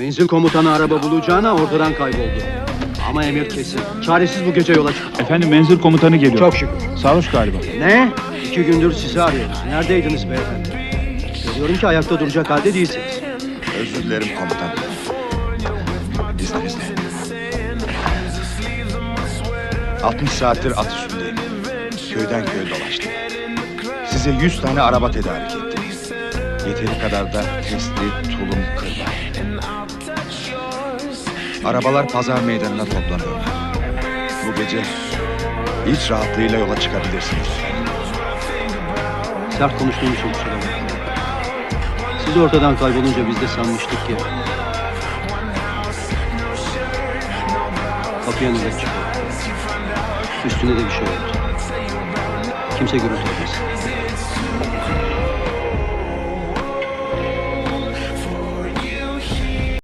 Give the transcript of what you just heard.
Menzil komutanı araba bulacağına ortadan kayboldu. Ama emir kesin. Çaresiz bu gece yola çıktı. Efendim menzil komutanı geliyor. Çok şükür. Sarhoş galiba. Ne? İki gündür sizi arıyoruz. Neredeydiniz beyefendi? Görüyorum ki ayakta duracak halde değilsiniz. Özür dilerim komutan. İzninizle. 60 saattir at üstündeyim. Köyden köye dolaştım. Size 100 tane araba tedarik ettim. Yeteri kadar da testi, tulum, kırba. Arabalar pazar meydanına toplanıyorlar. Bu gece iç rahatlığıyla yola çıkabilirsiniz. Sert konuştuğum için kusura. Siz ortadan kaybolunca biz de sanmıştık ki... Kapıya nöbet çıkıyor. Üstüne de bir şey oldu. Kimse gürültü etmesin.